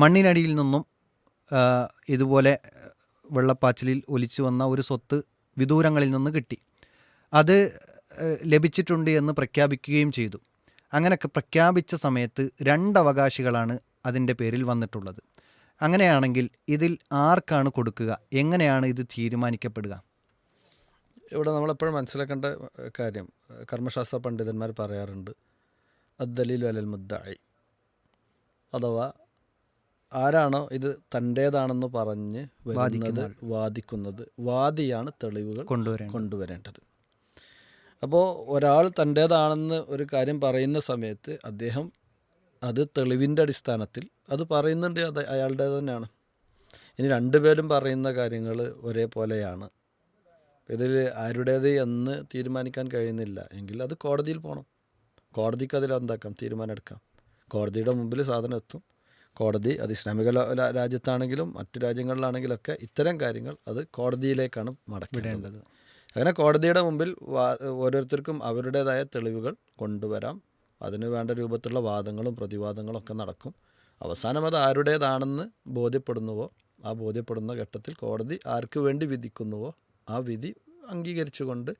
മണ്ണിനടിയിൽ നിന്നും ഇതുപോലെ വെള്ളപ്പാച്ചിലിൽ ഒലിച്ചു വന്ന ഒരു സ്വത്ത് വിദൂരങ്ങളിൽ നിന്ന് കിട്ടി. അത് ലഭിച്ചിട്ടുണ്ട് എന്ന് പ്രഖ്യാപിക്കുകയും ചെയ്തു. അങ്ങനെയൊക്കെ പ്രഖ്യാപിച്ച സമയത്ത് രണ്ടവകാശികളാണ് അതിന്റെ പേരിൽ വന്നിട്ടുള്ളത്. അങ്ങനെയാണെങ്കിൽ ഇതിൽ ആർക്കാണ് കൊടുക്കുക? എങ്ങനെയാണ് ഇത് തീരുമാനിക്കപ്പെടുക? ഇവിടെ നമ്മളെപ്പോഴും മനസ്സിലാക്കേണ്ട കാര്യം കർമ്മശാസ്ത്ര പണ്ഡിതന്മാർ പറയാറുണ്ട് അദ്ദലീൽ അലൽ മുദ്ദായി അഥവാ ആരാണോ ഇത് തന്റേതാണെന്ന് പറഞ്ഞ് വരുന്നത് വാദിക്കുന്നത് വാദിയാണ് തെളിവുകൾ കൊണ്ടുവരേണ്ടത്. കൊണ്ടുവരേണ്ടത്. അപ്പോൾ ഒരാൾ തന്റേതാണെന്ന് ഒരു കാര്യം പറയുന്ന സമയത്ത് അദ്ദേഹം അത് തെളിവിന്റെ അടിസ്ഥാനത്തിൽ അത് പറയുന്നുണ്ട് അത് അയാളുടെ തന്നെയാണ്. ഇനി രണ്ടുപേരും പറയുന്ന കാര്യങ്ങൾ ഒരേപോലെയാണ്. ഇതിൽ ആരുടേത് എന്ന് തീരുമാനിക്കാൻ കഴിയുന്നില്ല. എങ്കിൽ അത് കോടതിയിൽ പോകണം കോടതിക്ക് അതിൽ എന്താക്കാം? തീരുമാനം എടുക്കാം കോടതിയുടെ മുമ്പിൽ സാധനം എത്തും. കോടതി അത് ഇസ്ലാമിക രാജ്യത്താണെങ്കിലും മറ്റു രാജ്യങ്ങളിലാണെങ്കിലൊക്കെ ഇത്തരം കാര്യങ്ങൾ അത് കോടതിയിലേക്കാണ് മടക്കേണ്ടത്. അങ്ങനെ കോടതിയുടെ മുമ്പിൽ ഓരോരുത്തർക്കും അവരുടേതായ തെളിവുകൾ കൊണ്ടുവരാം. അതിന് വേണ്ട രൂപത്തിലുള്ള വാദങ്ങളും പ്രതിവാദങ്ങളും ഒക്കെ നടക്കും. അവസാനം അത് ആരുടേതാണെന്ന് ബോധ്യപ്പെടുന്നുവോ ആ ബോധ്യപ്പെടുന്ന ഘട്ടത്തിൽ കോടതി ആർക്ക് വേണ്ടി വിധിക്കുന്നുവോ ആ വിധി അംഗീകരിച്ചുകൊണ്ട്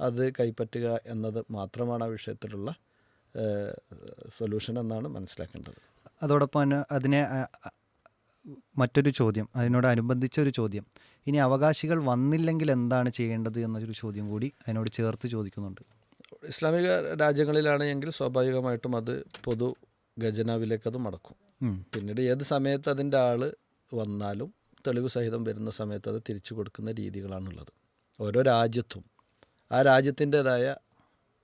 അത് കൈപ്പറ്റുക എന്നത് മാത്രമാണ് ആ വിഷയത്തിലുള്ള സൊല്യൂഷൻ എന്നാണ് മനസ്സിലാക്കേണ്ടത്. അതോടൊപ്പം തന്നെ അതിനെ മറ്റൊരു ചോദ്യം അതിനോട് അതിനോടനുബന്ധിച്ച ഒരു ചോദ്യം. ഇനി അവകാശികൾ വന്നില്ലെങ്കിൽ എന്താണ് ചെയ്യേണ്ടത് എന്നൊരു ചോദ്യം കൂടി അതിനോട് ചേർത്ത് ചോദിക്കുന്നുണ്ട്. ഇസ്ലാമിക രാജ്യങ്ങളിലാണ് എങ്കിൽ സ്വാഭാവികമായിട്ടും അത് പൊതു ഖജനാവിലേക്ക് അത് മടക്കും. പിന്നീട് ഏത് സമയത്ത് അതിന്റെ ആൾ വന്നാലും തെളിവ് സഹിതം വരുന്ന സമയത്ത് അത് തിരിച്ചു കൊടുക്കുന്ന രീതികളാണുള്ളത്. ഓരോ രാജ്യത്തും ആ രാജ്യത്തിന്റേതായ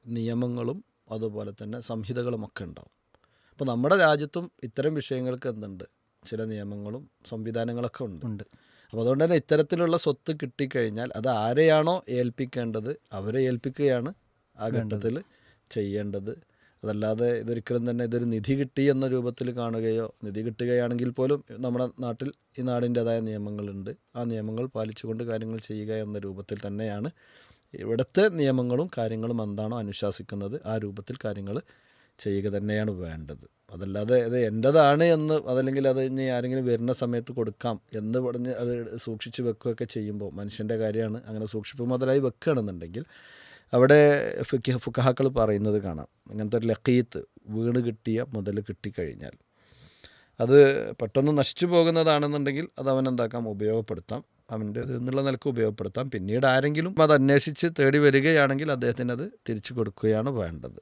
നിയമങ്ങളും അതുപോലെ തന്നെ സംഹിതകളുമൊക്കെ ഉണ്ടാവും. അപ്പോൾ നമ്മുടെ രാജ്യത്തും ഇത്തരം വിഷയങ്ങൾക്ക് എന്തുണ്ട്? ചില നിയമങ്ങളും സംവിധാനങ്ങളൊക്കെ ഉണ്ട്. ഉണ്ട്. അപ്പോൾ അതുകൊണ്ട് തന്നെ ഇത്തരത്തിലുള്ള സ്വത്ത് കിട്ടിക്കഴിഞ്ഞാൽ അത് ആരെയാണോ ഏൽപ്പിക്കേണ്ടത്? അവരെ ഏൽപ്പിക്കുകയാണ് ആ ഘട്ടത്തിൽ ചെയ്യേണ്ടത്. അതല്ലാതെ ഇതൊരിക്കലും തന്നെ ഇതൊരു നിധി കിട്ടി എന്ന രൂപത്തിൽ കാണുകയോ നിധി കിട്ടുകയാണെങ്കിൽ പോലും നമ്മുടെ നാട്ടിൽ ഈ നാടിന്റെതായ നിയമങ്ങളുണ്ട്. ആ നിയമങ്ങൾ പാലിച്ചുകൊണ്ട് കാര്യങ്ങൾ ചെയ്യുക എന്ന രൂപത്തിൽ തന്നെയാണ് ഇവിടുത്തെ നിയമങ്ങളും കാര്യങ്ങളും എന്താണോ അനുശാസിക്കുന്നത് ആ രൂപത്തിൽ കാര്യങ്ങൾ ചെയ്യുക തന്നെയാണ് വേണ്ടത്. അതല്ലാതെ ഇത് എന്റെതാണ് എന്ന് അതല്ലെങ്കിൽ അത് ഇനി ആരെങ്കിലും വരുന്ന സമയത്ത് കൊടുക്കാം എന്ന് പറഞ്ഞ് അത് സൂക്ഷിച്ച് വെക്കുകയൊക്കെ ചെയ്യുമ്പോൾ മനുഷ്യന്റെ കാര്യമാണ് അങ്ങനെ സൂക്ഷിപ്പ് മുതലായി വെക്കുകയാണെന്നുണ്ടെങ്കിൽ അവിടെ ഫുക്കി ഫുക്കഹാക്കൾ പറയുന്നത് കാണാം. അങ്ങനത്തെ ഒരു ലക്കീത്ത് വീണ് കിട്ടിയ മുതൽ കിട്ടിക്കഴിഞ്ഞാൽ അത് പെട്ടെന്ന് നശിച്ചു പോകുന്നതാണെന്നുണ്ടെങ്കിൽ അത് അവൻ എന്താക്കാം? ഉപയോഗപ്പെടുത്താം. അവന്റെ എന്നുള്ള നിലയ്ക്ക് ഉപയോഗപ്പെടുത്താം. പിന്നീട് ആരെങ്കിലും അത് അന്വേഷിച്ച് തേടി വരികയാണെങ്കിൽ അദ്ദേഹത്തിന് അത് തിരിച്ചു കൊടുക്കുകയാണ് വേണ്ടത്.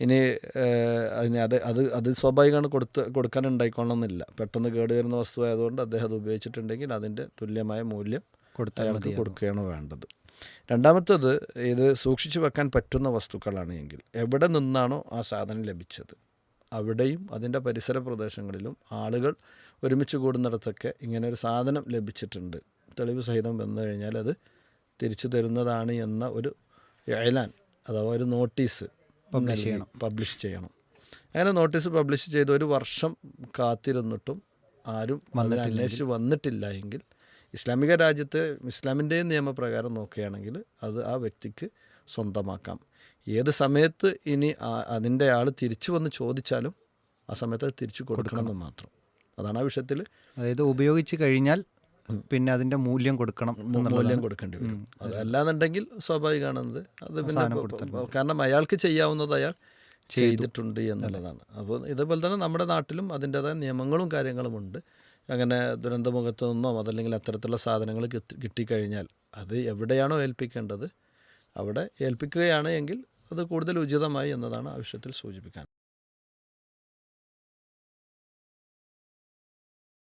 ഇനി അതിന് അത് അത് അത് സ്വാഭാവികമാണ് കൊടുത്ത് കൊടുക്കാൻ ഉണ്ടായിക്കൊള്ളണമെന്നില്ല പെട്ടെന്ന് കേടുവരുന്ന വസ്തു ആയതുകൊണ്ട് അദ്ദേഹം അത് ഉപയോഗിച്ചിട്ടുണ്ടെങ്കിൽ അതിന്റെ തുല്യമായ മൂല്യം കൊടുത്തയാൾക്ക് കൊടുക്കുകയാണ് വേണ്ടത്. രണ്ടാമത്തത് ഇത് സൂക്ഷിച്ചു വെക്കാൻ പറ്റുന്ന വസ്തുക്കളാണ് എങ്കിൽ എവിടെ നിന്നാണോ ആ സാധനം ലഭിച്ചത്? അവിടെയും അതിന്റെ പരിസര പ്രദേശങ്ങളിലും ആളുകൾ ഒരുമിച്ച് കൂടുന്നിടത്തൊക്കെ ഇങ്ങനെ ഒരു സാധനം ലഭിച്ചിട്ടുണ്ട്. തെളിവ് സഹിതം വന്നു കഴിഞ്ഞാൽ അത് തിരിച്ചു തരുന്നതാണ് എന്ന ഒരു എലാൻ അഥവാ ഒരു നോട്ടീസ് Publish ചെയ്യണം. പബ്ലിഷ് ചെയ്യണം. അങ്ങനെ നോട്ടീസ് പബ്ലിഷ് ചെയ്ത് ഒരു വർഷം കാത്തിരുന്നിട്ടും ആരും അന്വേഷിച്ച് വന്നിട്ടില്ല എങ്കിൽ ഇസ്ലാമിക രാജ്യത്ത് ഇസ്ലാമിന്റെ നിയമപ്രകാരം നോക്കുകയാണെങ്കിൽ അത് ആ വ്യക്തിക്ക് സ്വന്തമാക്കാം. ഏത് സമയത്ത് ഇനി അതിന്റെ ആൾ തിരിച്ചു വന്ന് ചോദിച്ചാലും ആ സമയത്ത് അത് തിരിച്ചു കൊടുക്കണമെന്ന് മാത്രം. അതാണ് ആ വിഷയത്തിൽ അതായത് ഉപയോഗിച്ച് കഴിഞ്ഞാൽ പിന്നെ അതിന്റെ മൂല്യം കൊടുക്കണം മൂല്യം കൊടുക്കേണ്ടി വരും. അതല്ലാന്നുണ്ടെങ്കിൽ സ്വാഭാവികമാണെന്നത് അത് പിന്നെ കാരണം അയാൾക്ക് ചെയ്യാവുന്നത് അയാൾ ചെയ്തിട്ടുണ്ട് എന്നുള്ളതാണ്. അപ്പോൾ ഇതേപോലെ തന്നെ നമ്മുടെ നാട്ടിലും അതിന്റെതായ നിയമങ്ങളും കാര്യങ്ങളും ഉണ്ട്. അങ്ങനെ ദുരന്തമുഖത്ത് നിന്നോ അതല്ലെങ്കിൽ അത്തരത്തിലുള്ള സാധനങ്ങൾ കിട്ടി- കിട്ടിക്കഴിഞ്ഞാൽ അത് എവിടെയാണോ ഏൽപ്പിക്കേണ്ടത് അവിടെ ഏൽപ്പിക്കുകയാണ് എങ്കിൽ അത് കൂടുതൽ ഉചിതമായി എന്നതാണ് ആവശ്യത്തിൽ സൂചിപ്പിക്കാൻ